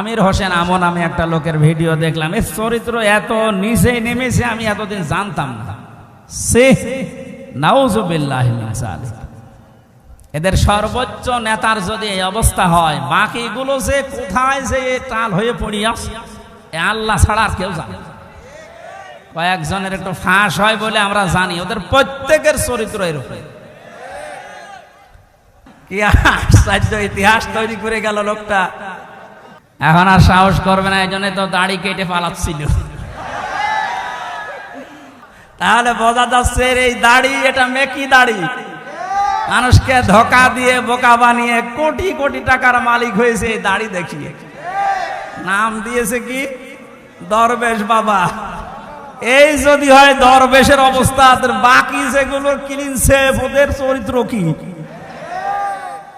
আমির হোসেন আমন, আমি একটা লোকের ভিডিও দেখলাম। এর চরিত্র এত নিচে নেমেছে, আমি এতদিন জানতাম না। সে নাউজুবিল্লাহ এদের সর্বোচ্চ নেতার যদি এই অবস্থা হয়, বাকিগুলো যে কোথায় যে টাল হয়ে পড়িয়া এ আল্লাহ ছাড়া আর কেউ জানে কয়েকজনের একটু ফাঁস হয় বলে আমরা জানি, ওদের প্রত্যেকের চরিত্র এরকম। কি আশ্চর্য ইতিহাস তৈরি করে গেল লোকটা। এখন আর সাহস করবে না এই জন্য তো দাড়ি কেটে পালাচ্ছিল। তাহলে বোঝা যাচ্ছে এই দাড়ি, এটা মেকি দাড়ি। মানুষকে ধোকা দিয়ে, বোকা বানিয়ে কোটি কোটি টাকার মালিক হয়েছে এই দাড়ি দেখিয়ে। নাম দিয়েছে কি? দরবেশ বাবা। এই যদি হয় দরবেশের অবস্থা বাকি যেগুলো সেফ ওদের চরিত্র কি?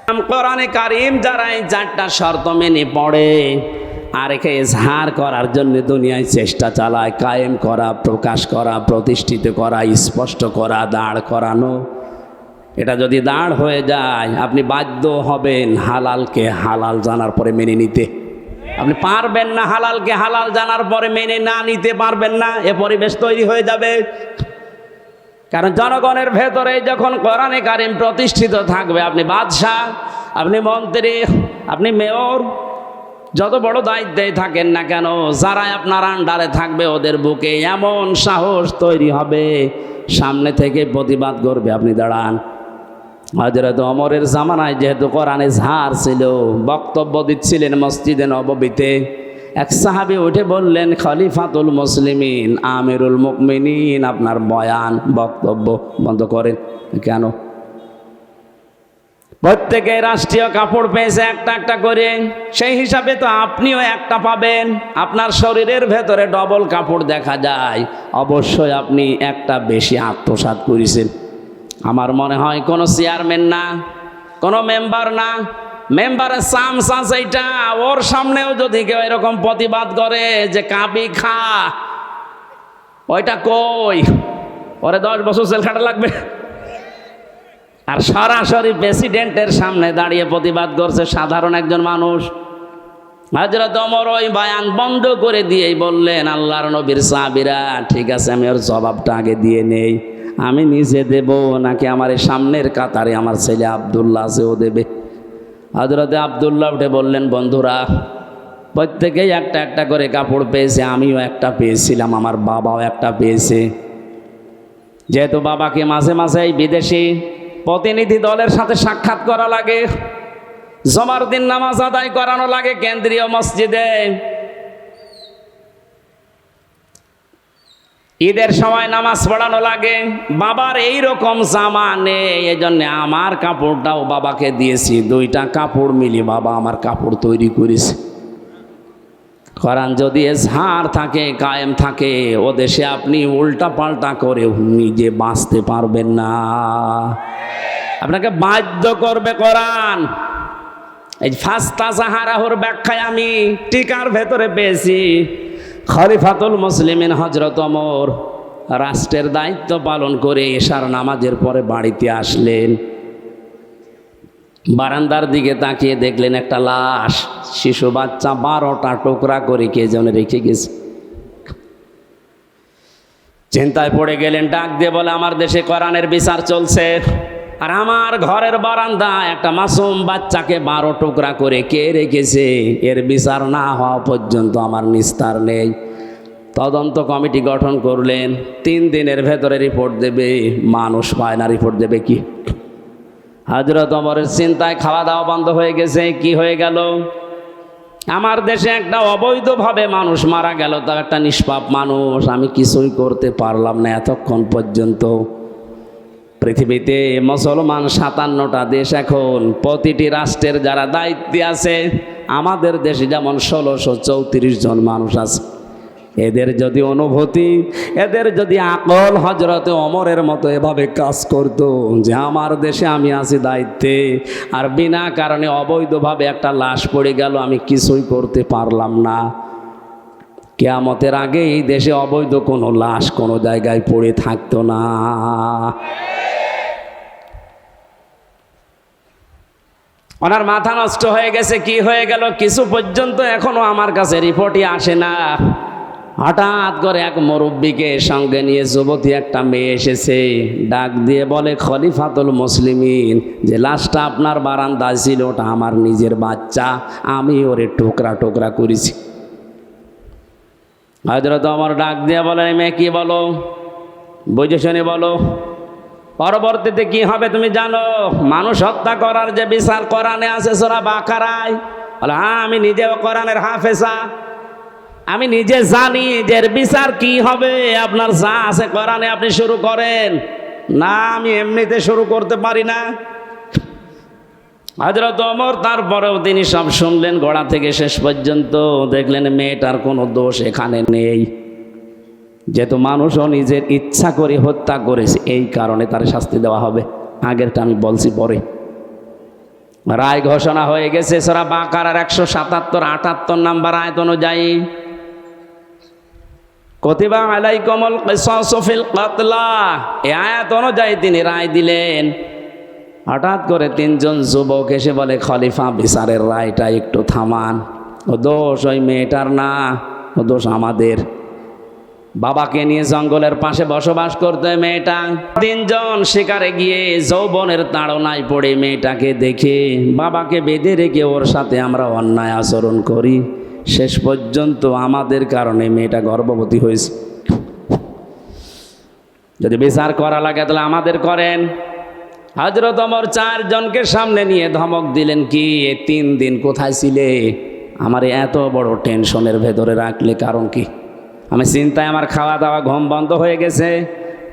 কোরআনে কারিম, যারা এই চারটা শর্ত মেনে পড়ে আর একে এজহার করার জন্য দুনিয়ায় চেষ্টা চালায়, কায়েম করা, প্রকাশ করা, প্রতিষ্ঠিত করা, স্পষ্ট করা, দাঁড় করানো। এটা যদি দাঁড় হয়ে যায়, আপনি বাধ্য হবেন হালালকে হালাল জানার পরে মেনে নিতে। আপনি পারবেন না হালালকে হালাল জানার পরে মেনে না নিতে পারবেন না, এ পরিবেশ তৈরি হয়ে যাবে। কারণ জনগণের ভেতরে যখন কোরআনে কারিম প্রতিষ্ঠিত থাকবে, আপনি বাদশাহ, আপনি মন্ত্রী, আপনি মেয়র, যত বড় দায়িত্বে থাকেন না কেন যারা আপনার আন্ডারে থাকবে, ওদের বুকে এমন সাহস তৈরি হবে, সামনে থেকে প্রতিবাদ করবে, আপনি দাঁড়ান। হজরত অমরের জামানায় যেহেতু কোরআনে ঝাড় ছিল, বক্তব্য দিচ্ছিলেন মসজিদে নববীতে এক সাহাবি উঠে বললেন, খলিফাতুল মুসলিমিন, আমিরুল মুকমিনিন আপনার বয়ান, বক্তব্য বন্ধ করেন। কেন? প্রত্যেকে রাষ্ট্রীয় কাপড় পেয়েছে একটা একটা করে। সেই হিসাবে তো আপনিও একটা পাবেন। আপনার শরীরের ভেতরে ডবল কাপড় দেখা যায়। অবশ্যই আপনি একটা বেশি আত্মসাৎ করেছেন। আমার মনে হয় কোনো চেয়ারম্যান না, কোনো মেম্বার না মেম্বারের সাম সাস এইটা, ওর সামনেও যদি কেউ এরকম প্রতিবাদ করে যে কাবি খা, ওইটা কই? ওরে দশ বছর সেল খাটা লাগবে। আর সরাসরি প্রেসিডেন্টের সামনে দাঁড়িয়ে প্রতিবাদ করছে সাধারণ একজন মানুষ। হাজরত অমর ওই বায়ান বন্ধ করে দিয়েই বললেন, আল্লাহর নবীর সাহাবিরা, ঠিক আছে, আমি ওর জবাবটা আগে দিয়ে নেই। আমি নিজে দেব, নাকি আমার সামনের কাতারে আমার ছেলে আবদুল্লাহ আছে ও দেবে। হজরতে আবদুল্লাহ উঠে বললেন, বন্ধুরা, প্রত্যেকেই একটা একটা করে কাপড় পেয়েছে, আমিও একটা পেয়েছিলাম, আমার বাবাও একটা পেয়েছে। যেহেতু বাবাকে মাঝে মাঝে এই বিদেশি প্রতিনিধি দলের সাথে সাক্ষাৎ করা লাগে, জমার দিন নামাজ আদায় করানো লাগে কেন্দ্রীয় মসজিদে। ঈদের সময় নামাজ পড়ানো লাগে। বাবার এই রকম জামা নেই এই জন্য আমার কাপড়টাও বাবাকে দিয়েছি। দুইটা কাপড় মিলি বাবা আমার কাপড় তৈরি করেছে। করান যদি ঝাড় থাকে, কায়েম থাকে, ও দেশে আপনি উল্টা পাল্টা করে নিজে বাঁচতে পারবেন না। আপনাকে বাধ্য করবে কোরআন। এই ফাস্তা সাহারাহুর ব্যাখ্যায় আমি টিকার ভেতরে পেয়েছি। খলিফাতুল মুসলিমিন হজরত অমর রাষ্ট্রের দায়িত্ব পালন করে এশার নামাজের পরে বাড়িতে আসলেন। বারান্দার দিকে তাকিয়ে দেখলেন একটা লাশ, শিশু বাচ্চা বারোটা টুকরা করে কে যেন রেখে গেছে। চিন্তায় পড়ে গেলেন, ডাক দিয়ে বলে, আমার দেশে কোরআনের বিচার চলছে। আর আমার ঘরের বারান্দা একটা মাসুম বাচ্চাকে বারো টুকরা করে কে রেখেছে? এর বিচার না হওয়া পর্যন্ত আমার নিস্তার নেই। তদন্ত কমিটি গঠন করলেন। তিন দিনের ভেতরে রিপোর্ট দেবে। মানুষ পায় না, রিপোর্ট দেবে কি? হজরত অমরের চিন্তায় খাওয়া দাওয়া বন্ধ হয়ে গেছে। কি হয়ে গেল? আমার দেশে একটা অবৈধভাবে মানুষ মারা গেল। তাও একটা নিষ্পাপ মানুষ। আমি কিছুই করতে পারলাম না এতক্ষণ পর্যন্ত। পৃথিবীতে মুসলমান সাতান্নটা দেশ এখন। প্রতিটি রাষ্ট্রের যারা দায়িত্বে আছে, আমাদের দেশে যেমন ষোলোশো চৌত্রিশ জন মানুষ আছে। এদের যদি অনুভূতি, এদের যদি আকল হজরতে অমরের মতো এভাবে কাজ করত যে আমার দেশে আমি আছি দায়িত্বে, আর বিনা কারণে অবৈধভাবে একটা লাশ পড়ে গেল, আমি কিছুই করতে পারলাম না। কেয়ামতের আগে এই দেশে অবৈধ কোনো লাশ কোনো জায়গায় পড়ে থাকতো না। ওনার মাথা নষ্ট হয়ে গেছে, কি হয়ে গেল কিছু পর্যন্ত এখনও আমার কাছে রিপোর্টই আসে না। হঠাৎ করে এক মুরব্বীকে সঙ্গে নিয়ে যুবতী একটা মেয়ে এসেছে, ডাক দিয়ে বলে, খলিফাতুল মুসলিমিন, যে লাশটা আপনার বারান্দায় ছিল, ওটা আমার নিজের বাচ্চা, আমি ওরে টুকরা টুকরা করেছি। হজরত আমার ডাক দিয়ে বলে মেয়ে কি বলো? বুঝে বলো। পরবর্তীতে কি হবে তুমি জানো? মানুষ হত্যা করার যে বিচার কোরআনে আছে, সোরা বাকারায়। বলে হ্যাঁ আমি নিজেও কোরআনের হাফেসা আমি নিজে জানি যে বিচার কি হবে। আপনার যা আছে কোরআনে আপনি শুরু করেন। না, আমি এমনিতে শুরু করতে পারি না। হজরত অমর তারপরেও তিনি সব শুনলেন। গোড়া থেকে শেষ পর্যন্ত দেখলেন মেয়েটার কোনো দোষ এখানে নেই। যেহেতু মানুষও নিজের ইচ্ছা করে হত্যা করেছে, এই কারণে তার শাস্তি দেওয়া হবে। আগেরটা আমি বলছি পরে। রায় ঘোষণা হয়ে গেছে, সেরা বাঁকার একশো সাতাত্তর, আটাত্তর নাম্বার আয়ত অনুযায়ী। কতিবা আলাই কমল কিসাসফিল কাতলা। এ আয়াত অনুযায়ী তিনি রায় দিলেন। হঠাৎ করে তিনজন যুবক এসে বলে, খলিফা, বিচারের রায়টা একটু থামান। ও দোষ, ওই মেয়েটার না। ও দোষ আমাদের। বাবাকে নিয়ে জঙ্গলের পাশে বসবাস করতে মেয়েটা। তিনজন শিকারে গিয়ে যৌবনের তাড়নায় পড়ে মেয়েটাকে দেখে বাবাকে বেঁধে রেখে ওর সাথে আমরা অন্যায় আচরণ করি। শেষ পর্যন্ত আমাদের কারণে মেয়েটা গর্ভবতী হয়েছে। যদি বিচার করা লাগে তাহলে আমাদের করেন। হজরত অমর চারজনকে সামনে নিয়ে ধমক দিলেন, কি, এ তিন দিন কোথায় ছিলে? আমার এত বড় টেনশনের ভেতরে রাখলে কারণ কি? আমি চিন্তায় আমার খাওয়া দাওয়া ঘুম বন্ধ হয়ে গেছে।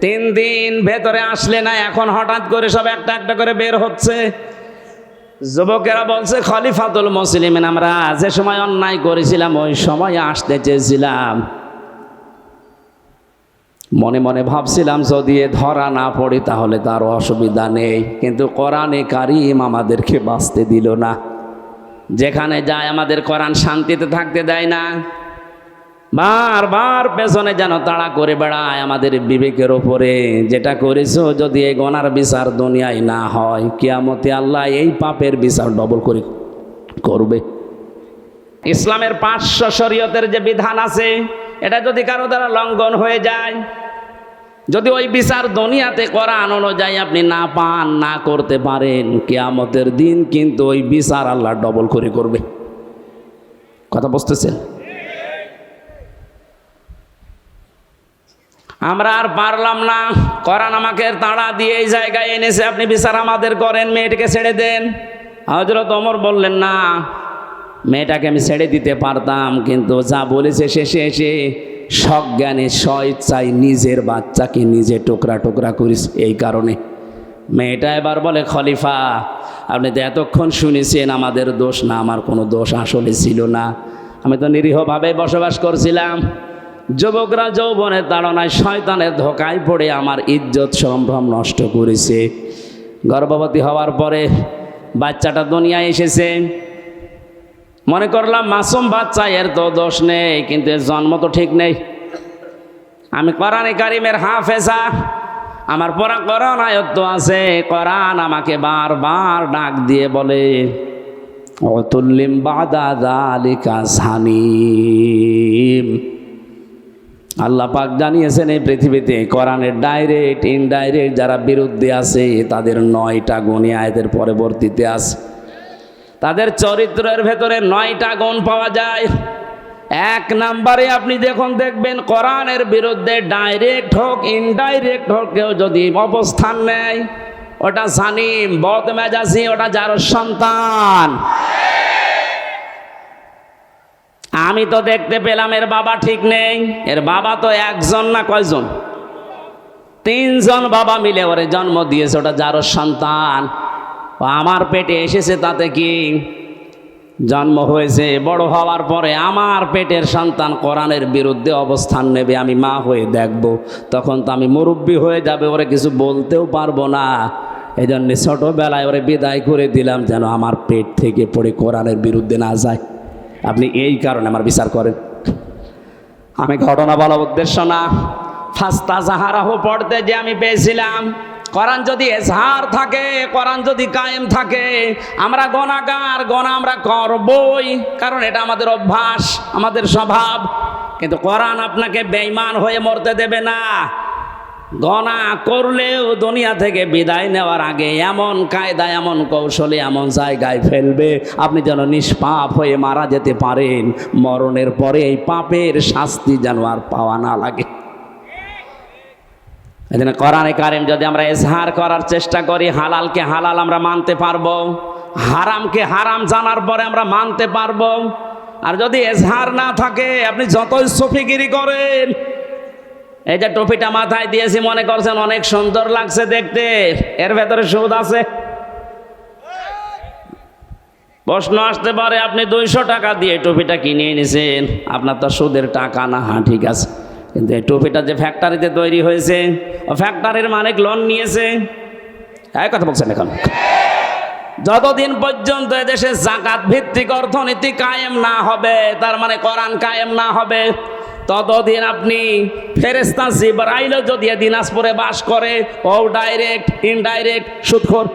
তিন দিন ভেতরে আসলে না, এখন হঠাৎ করে সব একটা একটা করে বের হচ্ছে। যুবকেরা বলছে, খলিফাতুল মুসলিমিন, আমরা যে সময় অন্যায় করেছিলাম, ওই সময় আসতে চেয়েছিলাম। মনে মনে ভাবছিলাম, যদি ধরা না পড়ি, তাহলে তার অসুবিধা নেই। কিন্তু কোরআনে কারিম আমাদেরকে বাঁচতে দিল না। যেখানে যায়, আমাদের কোরআন শান্তিতে থাকতে দেয় না। বারবার পেছনে যেন তাড়া করে বেড়ায় আমাদের বিবেকের ওপরে। যেটা করেছ যদি এই গনার বিচার দুনিয়ায় না হয়, কিয়ামতে আল্লাহ এই পাপের বিচার ডবল করে করবে। ইসলামের পাঁচশো শরীয়তের যে বিধান আছে, এটা যদি কারও দ্বারা লঙ্ঘন হয়ে যায়, যদি ওই বিচার দুনিয়াতে কোরআন অনুযায়ী আপনি না পান, না করতে পারেন, কেয়ামতের দিন কিন্তু ওই বিচার আল্লাহ ডবল করে করবে। কথা বুঝতেছেন? আমরা আর পারলাম না। করান আমাকে তাড়া দিয়ে এই জায়গায় এনেছে, আপনি বিচার আমাদের করেন, মেয়েটাকে ছেড়ে দেন। হজরত অমর বললেন, না, মেয়েটাকে আমি ছেড়ে দিতে পারতাম, কিন্তু যা বলেছে শেষে এসে সজ্ঞানে স্বইচ্ছায় নিজের বাচ্চাকে নিজে টুকরা টুকরা করিস এই কারণে। মেয়েটা এবার বলে, খলিফা, আপনি তো এতক্ষণ শুনেছেন, আমাদের দোষ না, আমার কোনো দোষ আসলে ছিল না। আমি তো নিরীহভাবে বসবাস করছিলাম। যুবকরা যৌবনের তাড়নায় শয়তানের ধোকায় পড়ে আমার ইজ্জত সম্ভ্রম নষ্ট করেছে। গর্ভবতী হওয়ার পরে বাচ্চাটা দুনিয়ায় এসেছে। মনে করলাম মাসুম বাচ্চা, এর তো দোষ নেই, কিন্তু এর জন্ম তো ঠিক নেই। আমি কোরআনে কারিমের হাফেজা, আমার পড়া কোরআন আয়ত্ত আছে। কোরআন আমাকে বারবার ডাক দিয়ে বলে, অতুল্লিম বাদা দালিকা সানিম। আল্লাহ পাক জানিয়েছেন এই পৃথিবীতে, কোরআনের ডাইরেক্ট ইনডাইরেক্ট যারা বিরুদ্ধে আছে, তাদের নয়টা গুণী আয়তের পরবর্তীতে আছে। তাদের চরিত্রের ভেতরে নয়টা গুণ পাওয়া যায়। এক নাম্বারে আপনি দেখুন দেখবেন, কোরআনের বিরুদ্ধে ডাইরেক্ট হোক ইনডাইরেক্ট হোক, কেউ যদি অবস্থান নেয়, ওটা সানিম বদ মেজাজি ওটা যার সন্তান। আমি তো দেখতে পেলাম এর বাবা ঠিক নেই। এর বাবা তো একজন না কয়জন? তিনজন বাবা মিলে ওরে জন্ম দিয়েছে, ওটা যারও সন্তান। ও আমার পেটে এসেছে তাতে কি? জন্ম হয়েছে, বড় হওয়ার পরে আমার পেটের সন্তান কোরআনের বিরুদ্ধে অবস্থান নেবে, আমি মা হয়ে দেখব। তখন তো আমি মুরব্বী হয়ে যাবে, ওরে কিছু বলতেও পারব না। এই জন্যে ছোটোবেলায় ওরে বিদায় করে দিলাম, যেন আমার পেট থেকে পড়ে কোরআনের বিরুদ্ধে না যায়। আপনি এই কারণে আমার বিচার করেন। আমি ঘটনা বলা উদ্দেশ্য না। ফাস্তা জাহারাহ পড়তে যে আমি পেয়েছিলাম। কোরআন যদি এজহার থাকে, কোরআন যদি কায়েম থাকে, আমরা গণাগার গণা আমরা করবই। কারণ এটা আমাদের অভ্যাস, আমাদের স্বভাব। কিন্তু কোরআন আপনাকে বেঈমান হয়ে মরতে দেবে না। গণা করলেও দুনিয়া থেকে বিদায় নেওয়ার আগে এমন কায়দা, এমন কৌশলে, এমন জায়গায় ফেলবে। আপনি যেন নিষ্পাপ হয়ে মারা যেতে পারেন। মরণের পরে এই পাপের শাস্তি যেন আর পাওয়া না লাগে। এই জন্য কোরআনে যদি আমরা এজহার করার চেষ্টা করি, হালালকে হালাল আমরা মানতে পারব, হারামকে হারাম জানার পরে আমরা মানতে পারব। আর যদি এজহার না থাকে, আপনি যতই সফিগিরি করেন এই যে টুপিটা মাথায় দিয়েছি, মনে করছেন অনেক সুন্দর লাগছে দেখতে। এর ভেতরে সুদ আছে। প্রশ্ন আসতে পারে, আপনি দুইশো টাকা দিয়ে টুপিটা কিনে এনেছেন। আপনার তো সুদের টাকা না হ্যাঁ ঠিক আছে। কিন্তু এই টুপিটা যে ফ্যাক্টরিতে তৈরি হয়েছে, ও ফ্যাক্টরির মালিক লোন নিয়েছে। এই কথা বলছেন এখন। যতদিন পর্যন্ত এদেশে জাকাত ভিত্তিক অর্থনীতি কায়েম না হবে, তার মানে কোরআন কায়েম না হবে ততদিন আপনি ফেরেস্তা জিবরাইলও যদি দিনাজপুরে বাস করে, ও ডাইরেক্ট ইনডাইরেক্ট সুদখোর।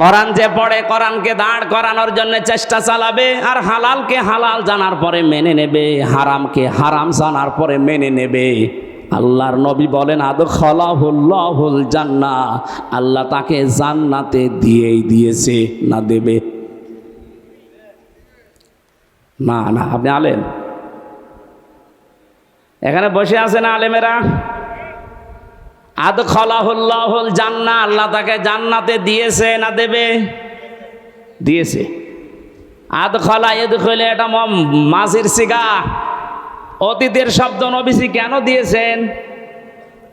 কোরআন যে পড়ে, কোরআনকে দাঁড় করানোর জন্য চেষ্টা চালাবে, আর হালালকে হালাল জানার পরে মেনে নেবে, হারামকে হারাম জানার পরে মেনে নেবে। আল্লাহর নবী বলেন আদ খলাহুল্লাহুল জান্না। আল্লাহ তাকে জান্নাতে দিয়েই দিয়েছে, না দেবে? না না, আপনি আলেম? এখানে বসে আছেন আলেমেরা? আদ খলাহুল্লাহুল জান্না, আল্লাহ তাকে জান্নাতে দিয়েছে, না দেবে? দিয়েছে। আদ খলা এদ খলে এটা ম- মাঝির সিগা অতীতের শব্দ নবীজি কেন দিয়েছেন?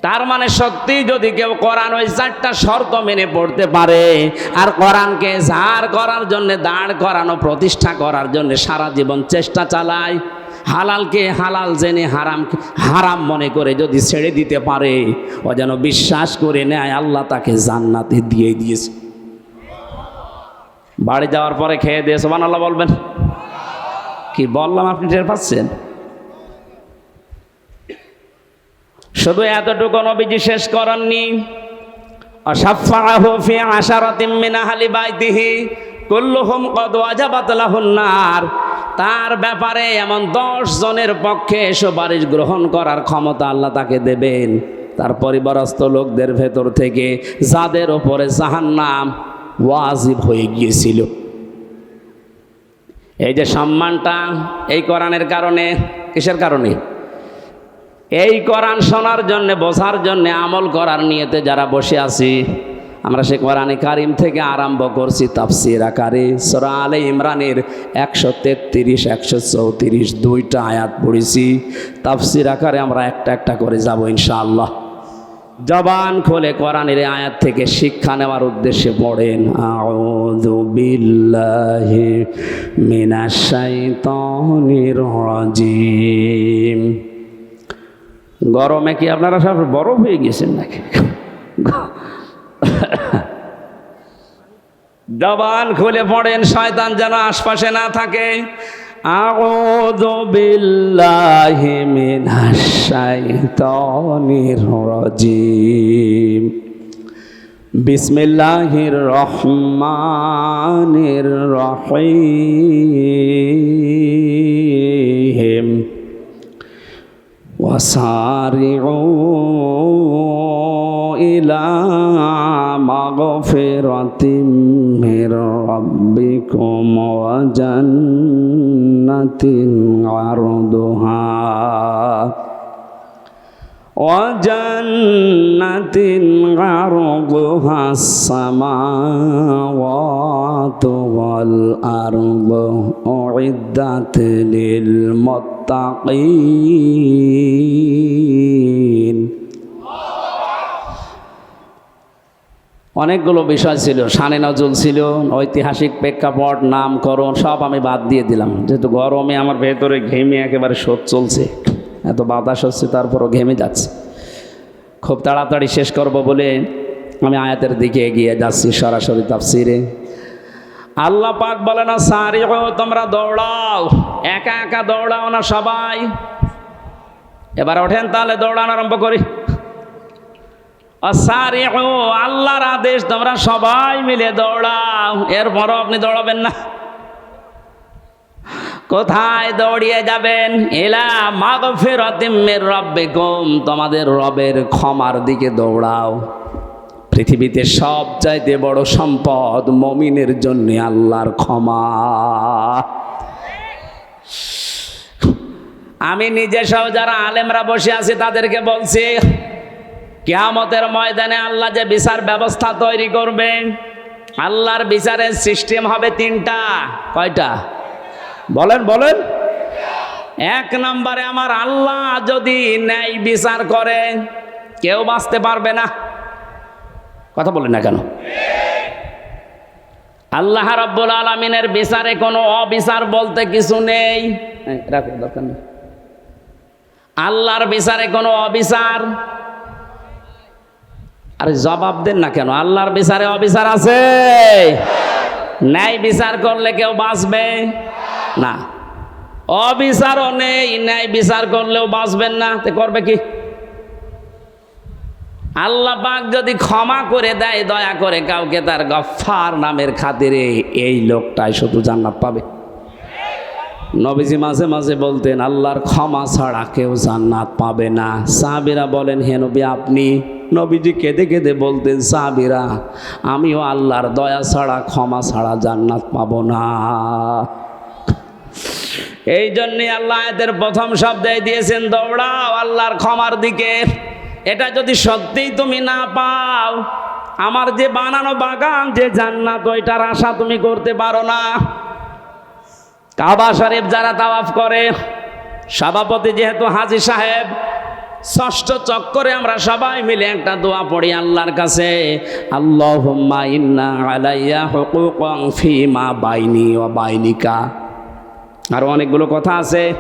তার মানে সত্যি যদি কেউ কোরআন ওই চারটা শর্ত মেনে পড়তে পারে, আর কোরআনকে ঝাড় করার জন্য, দাঁড় করানো, প্রতিষ্ঠা করার জন্য সারা জীবন চেষ্টা চালায়, হালালকে হালাল জেনে হারাম হারাম মনে করে যদি ছেড়ে দিতে পারে, ও যেন বিশ্বাস করে নেয়, আল্লাহ তাকে জান্নাতে দিয়ে দিয়েছে। বাড়ি যাওয়ার পরে খেয়ে দিয়ে সোমান আল্লাহ বলবেন। কি বললাম আপনি, টের পাচ্ছেন? শুধু এতটুকু নবীজি শেষ করেননি। ফি আশারাতিম মিন আহলি বাইতিহি কদ লাহুন তার ব্যাপারে এমন দশ জনের পক্ষে সুপারিশ গ্রহণ করার ক্ষমতা আল্লাহ তাকে দেবেন। তার পরিবারস্থ লোকদের ভেতর থেকে যাদের ওপরে জাহান্নাম ওয়াজিব হয়ে গিয়েছিল। এই যে সম্মানটা এই কোরআনের কারণে, কিসের কারণে? এই কোরআন শোনার জন্য, বোঝার জন্য, আমল করার নিয়েতে যারা বসে আছি, আমরা সে কোরআনে কারিম থেকে আরম্ভ করছি তাফসির আকারে। সোরা আলে ইমরানের একশো তেত্রিশ, একশো চৌত্রিশ দুইটা আয়াত পড়েছি। তাফসির আকারে আমরা একটা একটা করে যাব ইনশাআল্লাহ। জবান খোলে কোরআনের আয়াত থেকে শিক্ষা নেওয়ার উদ্দেশ্যে পড়েন। আউযু বিল্লাহি মিনাশ শাইতানির রাজিম। গরমে কি আপনারা সব বরফ হয়ে গেছেন নাকি? জবান খুলে পড়েন, শয়তান যেন আশপাশে না থাকে। বিসমিল্লাহির রহমানির রহিম। وسارعوا إلى مغفرة من ربكم وجنة عرضها وجنة عرضها السماوات والأرض أعدت للمتقين অনেকগুলো বিষয় ছিল শানে নজল ছিল ঐতিহাসিক প্রেক্ষাপট নামকরণ সব আমি বাদ দিয়ে দিলাম যেহেতু গরমে আমার ভেতরে ঘেমে একেবারে শোধ চলছে এত বাতাস হচ্ছে, তারপরও ঘেমে যাচ্ছে। খুব তাড়াতাড়ি শেষ করব বলে আমি আয়াতের দিকে এগিয়ে যাচ্ছি সরাসরি তাফসিরে। আল্লাহ পাক বলে না সারি তোমরা দৌড়াও। একা একা দৌড়াও না সবাই। এবার ওঠেন তাহলে, দৌড়ানো আরম্ভ করি। সারি আল্লাহর আদেশ, তোমরা সবাই মিলে দৌড়াও। এরপরও আপনি দৌড়াবেন না। কোথায় দৌড়িয়ে যাবেন? এলা মাগফিরাতিমের রব্বে কম তোমাদের রবের ক্ষমার দিকে দৌড়াও। পৃথিবীতে সব চাইতে বড় সম্পদ মমিনের জন্য আল্লাহর ক্ষমা। আমি নিজে সব যারা আলেমরা বসে আছি, তাদেরকে বলছি, কেয়ামতের ময়দানে আল্লাহ যে বিচার ব্যবস্থা তৈরি করবেন আল্লাহর বিচারের সিস্টেম হবে তিনটা। কয়টা? বলেন বলেন। এক নম্বরে আমার আল্লাহ যদি ন্যায় বিচার করে কেউ বাঁচতে পারবে না। কথা বলেন না কেন? আল্লাহ রব্বুল আলমিনের বিচারে কোনো অবিচার বলতে কিছু নেই। রাখো, দরকার নেই। আল্লাহর বিচারে কোনো অবিচার? আরে জবাব দেন না কেন? আল্লাহর বিচারে অবিচার আছে। ন্যায় বিচার করলে কেউ বাঁচবে? না। অবিচারও নেই, ন্যায় বিচার করলেও বাঁচবেন না। তে করবে কি? আল্লাহ পাক যদি ক্ষমা করে দেয়, দয়া করে কাউকে তার গফার নামের খাতিরে এই লোকটাই শুধু জান্নাত পাবে। নবীজি মাঝে মাঝে বলতেন, আল্লাহর ক্ষমা ছাড়া কেউ জান্নাত পাবে না। সাহাবিরা বলেন, হে নবী, আপনি নবীজি কেঁদে কেঁদে বলতেন, সাহাবিরা, আমিও আল্লাহর দয়া ছাড়া, ক্ষমা ছাড়া জান্নাত পাবো না। এই জন্যে আল্লাহ এদের প্রথম শব্দে দিয়েছেন, দৌড়াও আল্লাহর ক্ষমার দিকে। এটা যদি সত্যিই তুমি না পাও, আমার যে বানানো বাগান, যে জান্নাত, ওইটার আশা তুমি করতে পারো না। কাবা শরীফ যারা তাওয়াফ করে, সভাপতি যেহেতু হাজি সাহেব, ষষ্ঠ চক্করে আমরা সবাই মিলে একটা দোয়া পড়ি আল্লাহর কাছে, আল্লাহুম্মা ইন্না আলাইয়া হুকুকান ফিমা বাইনি ওয়া বাইনিকা। আরও অনেকগুলো কথা আছে।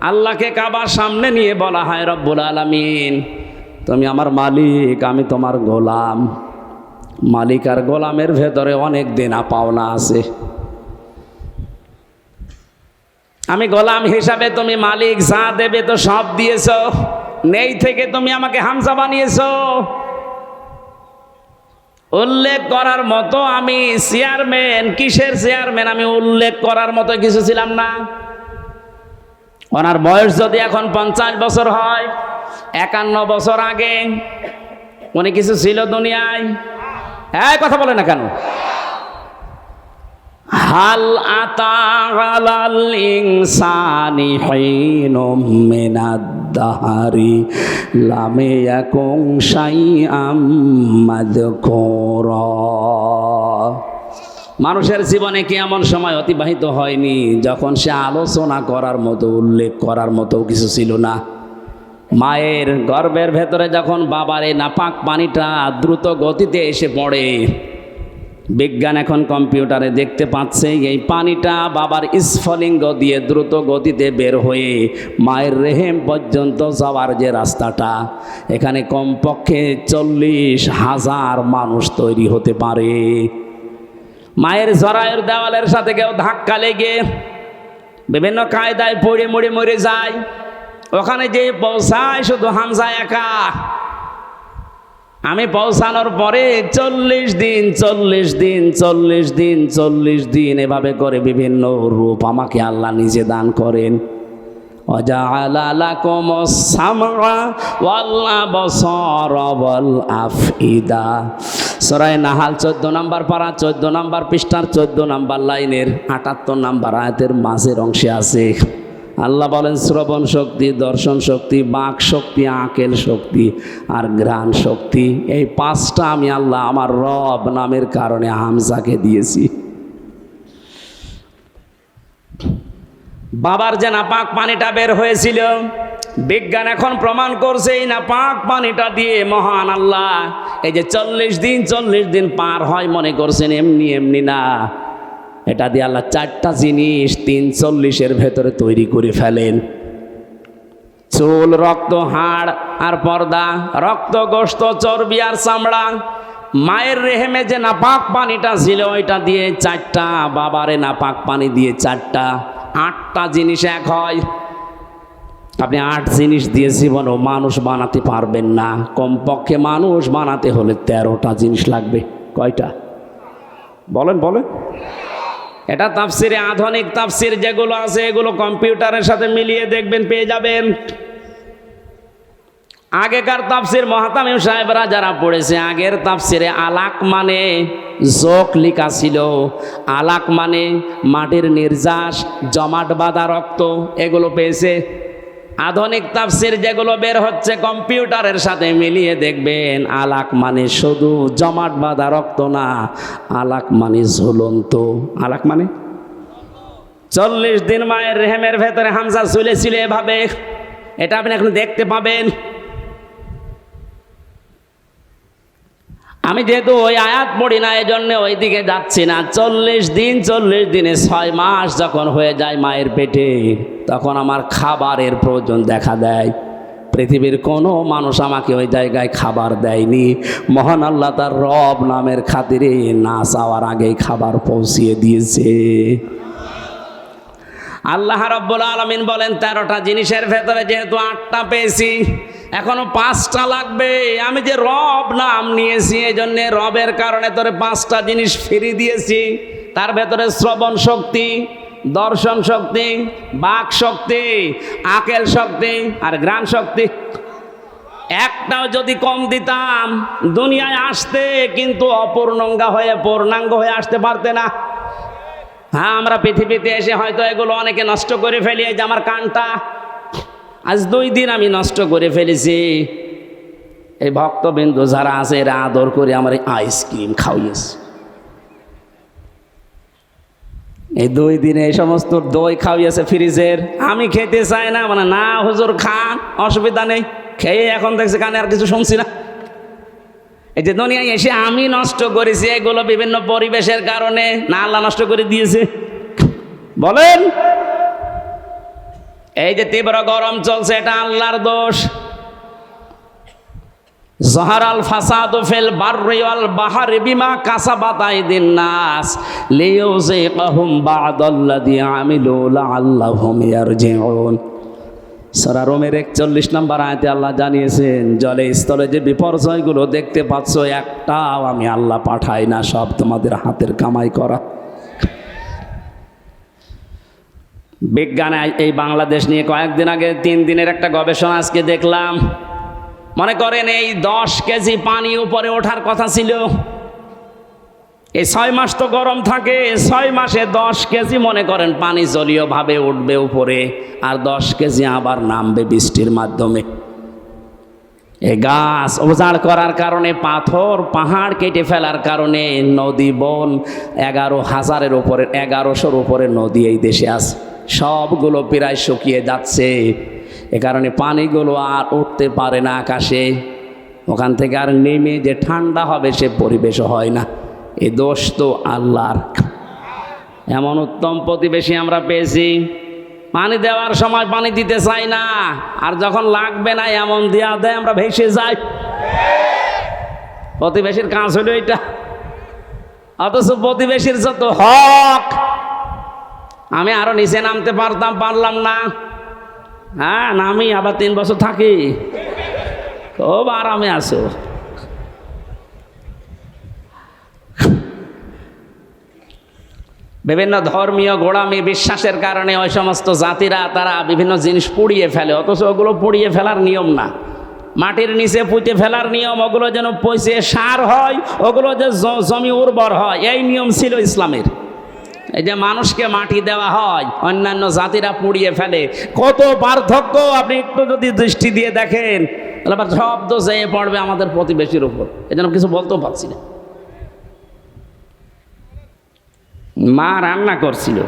আল্লাহকে কাবার সামনে নিয়ে বলা হয়, রব্বুল আলামিন, তুমি আমার মালিক, আমি তোমার গোলাম। মালিক আর গোলামের ভেতরে অনেক দেনা পাওনা আছে। আমি গোলাম হিসাবে তুমি মালিক, যা দেবে তো সব দিয়েছ। নেই থেকে তুমি আমাকে হামজা বানিয়েছ। উল্লেখ করার মতো আমি চেয়ারম্যান, কিসের চেয়ারম্যান? আমি উল্লেখ করার মতো কিছু ছিলাম না। ওনার বয়স যদি এখন পঞ্চাশ বছর হয়, একান্ন বছর আগে, উনি কিছু ছিল দুনিয়ায়। হ্যাঁ কথা বলে না কেন? হাল আতাল ইনসানি হিনুম মিনাদ দাহারি লামে ইয়াকুং শাইআম মাযকুরা। মানুষের জীবনে কি এমন সময় অতিবাহিত হয়নি যখন সে আলোচনা করার মতো, উল্লেখ করার মতো কিছু ছিল না? মায়ের গর্ভের ভেতরে যখন বাবার এই নাপাক পানিটা দ্রুত গতিতে এসে পড়ে বিজ্ঞান এখন কম্পিউটারে দেখতে পাচ্ছে, এই পানিটা বাবার স্ফলিঙ্গ দিয়ে দ্রুত গতিতে বের হয়ে মায়ের রেহেম পর্যন্ত যাওয়ার যে রাস্তাটা, এখানে কমপক্ষে চল্লিশ হাজার মানুষ তৈরি হতে পারে। মায়ের জরায়ের দেওয়ালের সাথে কেউ ধাক্কা লেগে বিভিন্ন কায়দায় পড়ে মরে মরে যায়, ওখানে যে পৌঁছায় শুধু হামজা একা। আমি পৌঁছানোর পরে চল্লিশ দিন চল্লিশ দিন চল্লিশ দিন চল্লিশ দিন এভাবে করে বিভিন্ন রূপ আমাকে আল্লাহ নিজে দান করেন। সরাই নাহাল চোদ্দ নাম্বার পাড়া চোদ্দ নাম্বার পৃষ্ঠার চোদ্দ নাম্বার লাইনের আটাত্তর নাম্বার আয়াতের মাঝের অংশে আছে। আল্লাহ বলেন, শ্রবণ শক্তি, দর্শন শক্তি, বাক শক্তি, আকেল শক্তি আর ঘ্রাণ শক্তি। এই পাঁচটা আমি আল্লাহ আমার রব নামের কারণে হামজাকে দিয়েছি। বাবার যে নাপাক পানিটা বের হয়েছিল, বিজ্ঞান এখন প্রমাণ করছে, এই নাপাক পানিটা দিয়ে মহান আল্লাহ এই যে চল্লিশ দিন চল্লিশ দিন পার হয়, মনে করছেন, এমনি এমনি না। এটা দিয়ে আল্লাহ চারটা জিনিস তিন চল্লিশের ভেতরে তৈরি করে ফেলেন। চুল, রক্ত, হাড় আর পর্দা, রক্ত গোস্ত চর্বি আর চামড়া। মায়ের রেহেমে যে নাপাক পানিটা ছিল, ওইটা দিয়ে চারটা, বাবারে নাপাক পানি দিয়ে চারটা, আটটা জিনিস এক হয়। আপনি আট জিনিস দিয়ে জীবনও মানুষ বানাতে পারবেন না। কমপক্ষে মানুষ বানাতে হলে তেরোটা জিনিস লাগবে। কয়টা? বলেন বলেন। এটা তাফসিরে আধুনিক তাফসির যেগুলো আছে, এগুলো কম্পিউটারের সাথে মিলিয়ে দেখবেন, পেয়ে যাবেন। আগেকার তাফসির মহাতামিম সাহেবরা যারা পড়েছে, আগের তাফসিরে আলাক মানে জোক লিখা ছিল। আলাক মানে মাটির নির্যাস, জমাট বাঁধা রক্ত, এগুলো পেয়েছে। আধুনিক তাফসির যেগুলো বের হচ্ছে কম্পিউটারের সাথে মিলিয়ে দেখবেন, আলাক মানে শুধু, জমাট বাঁধা রক্ত না, আলাক মানে ঝুলন্ত। আলাক মানে? চল্লিশ দিন মায়ের রেহেমের ভেতরে হামজা ঝুলেছিল এভাবে। এটা আপনি এখন দেখতে পাবেন। আমি যেহেতু ওই আয়াত পড়ি না এই জন্য ওই দিকে যাচ্ছি না। চল্লিশ দিন, চল্লিশ দিনে ছয় মাস যখন হয়ে যায় মায়ের পেটে, তখন আমার খাবারের প্রয়োজন দেখা দেয়। পৃথিবীর কোনো মানুষ আমাকে ওই জায়গায় খাবার দেয়নি। মহান আল্লাহ তার রব নামের খাতিরে না চাওয়ার আগেই খাবার পৌঁছিয়ে দিয়েছে। আল্লাহ রব্বুল আলমিন বলেন, তেরোটা জিনিসের ভেতরে যেহেতু আটটা পেয়েছি এখনও পাঁচটা লাগবে। আমি যে রব নাম নিয়েছি এই জন্যে রবের কারণে তোরে পাঁচটা জিনিস ফিরিয়ে দিয়েছি। তার ভেতরে শ্রবণ শক্তি, দর্শন শক্তি, বাক শক্তি, আকেল শক্তি আর গ্রাণ শক্তি। একটাও যদি কম দিতাম, দুনিয়ায় আসতে কিন্তু অপূর্ণাঙ্গা হয়ে, পূর্ণাঙ্গ হয়ে আসতে পারতে না। হ্যাঁ আমরা পৃথিবীতে এসে হয়তো এগুলো অনেকে নষ্ট করে ফেলি যে আমার কানটা আজ দুই দিন আমি নষ্ট করে ফেলেছি। এই ভক্তবিন্দু যারা আছে, এরা আদর করে আমার আইসক্রিম খাওয়িয়েছে। এই দুই দিনে এই সমস্ত দই খাওয়িয়েছে ফ্রিজের। আমি খেতে চাই না মানে না, হুজুর খান, অসুবিধা নেই। খেয়ে এখন দেখছি কানে আর কিছু শুনছি না। এই যে দুনিয়ায় এসে আমি নষ্ট করেছি, এগুলো বিভিন্ন পরিবেশের কারণে না, আল্লাহ নষ্ট করে দিয়েছে। বলেন এই যে তীব্র গরম চলছে, এটা আল্লাহর দোষ। জহারাল ফাসাদু ফিল বাররি ওয়াল বাহরি বিমা কাসাবাত আইদিন নাস। লিইউযিকাহুম বা'দাল্লাযী আমিলু লাআল্লাহুম ইয়ারজিউন। সরা রোমের একচল্লিশ নম্বর আয়তে আল্লাহ জানিয়েছেন, জলে স্থলে যে বিপর্যয়গুলো দেখতে পাচ্ছ, একটাও আমি আল্লাহ পাঠাই না, সব তোমাদের হাতের কামাই করা। বিজ্ঞানে এই বাংলাদেশ নিয়ে কয়েকদিন আগে তিন দিনের একটা গবেষণা আজকে দেখলাম। মনে করেন এই দশ কেজি পানি উপরে ওঠার কথা ছিল। এই ছয় মাস তো গরম থাকে ছয় মাসে দশ কেজি মনে করেন পানি জলীয়ভাবে উঠবে উপরে, আর দশ কেজি আবার নামবে বৃষ্টির মাধ্যমে। এ গাছ উজাড় করার কারণে, পাথর, পাহাড় কেটে ফেলার কারণে নদী, বন এগারো হাজারের উপরে, এগারোশোর উপরে নদী এই দেশে আছে। সবগুলো প্রায় শুকিয়ে যাচ্ছে। এ কারণে পানিগুলো আর উঠতে পারে না আকাশে। ওখান থেকে আর নেমে যে ঠান্ডা হবে সে পরিবেশও হয় না। এ দোষ তো আল্লাহর। এমন উত্তম প্রতিবেশী আমরা পেয়েছি। পানি দেওয়ার সময় পানি দিতে চাই না। আর যখন লাগবে না, এমন দেওয়া দেয়, আমরা ভেসে যাই। প্রতিবেশীর কাজ হলো এটা। অথচ প্রতিবেশীর যত হক আমি আরও নিচে নামতে পারতাম, পারলাম না। হ্যাঁ নামি, আবার তিন বছর থাকি। খুব আরামে আছো। বিভিন্ন ধর্মীয় গোড়ামি, বিশ্বাসের কারণে ওই সমস্ত জাতিরা তারা বিভিন্ন জিনিস পুড়িয়ে ফেলে, অথচ ওগুলো পুড়িয়ে ফেলার নিয়ম না। মাটির নিচে পুঁতে ফেলার নিয়ম, ওগুলো যেন পয়সে সার হয়, ওগুলো যে জমি উর্বর হয়, এই নিয়ম ছিল ইসলামের। এই যে মানুষকে মাটি দেওয়া হয়, অন্যান্য জাতিরা পুড়িয়ে ফেলে। কত পার্থক্য আপনি একটু যদি দৃষ্টি দিয়ে দেখেন, তাহলে আবার শব্দ যেয়ে পড়বে আমাদের প্রতিবেশীর উপর। এই জন্য কিছু বলতেও পারছি না। মা রান্না করছিল।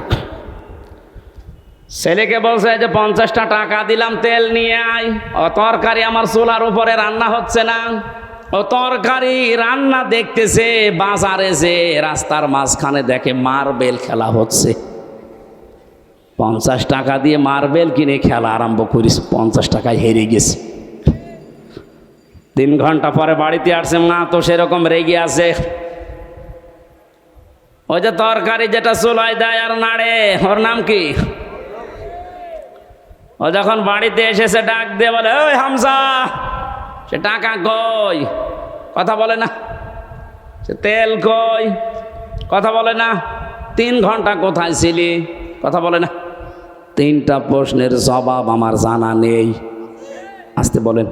ছেলেকে বলছে যে পঞ্চাশটা টাকা দিলাম, তেল নিয়ে আয়। তরকারি আমার চুলার উপরে রান্না হচ্ছে না। ও তরকারি রান্না দেখতেছে, বাজারে যে রাস্তার মাঝখানে দেখে মার্বেল খেলা হচ্ছে। পঞ্চাশ টাকা দিয়ে মার্বেল কিনে খেলা আরম্ভ করিস, পঞ্চাশ টাকায় হেরে গেছে। তিন ঘণ্টা পরে বাড়িতে আসছে, মা তো সেরকম রেগে আছে। ওই যে তরকারি যেটা চুলাই দেয় আর নাড়ে, ওর নাম কি? ও যখন বাড়িতে এসেছে, ডাক দিয়ে বলে, ওই হামসা সে টাকা কই? কথা বলে না। সে তেল কই? কথা বলে না। তিন ঘণ্টা কোথায় ছিলি? কথা বলে না। তিনটা প্রশ্নের জবাব আমার জানা নেই। আসতে বলেন।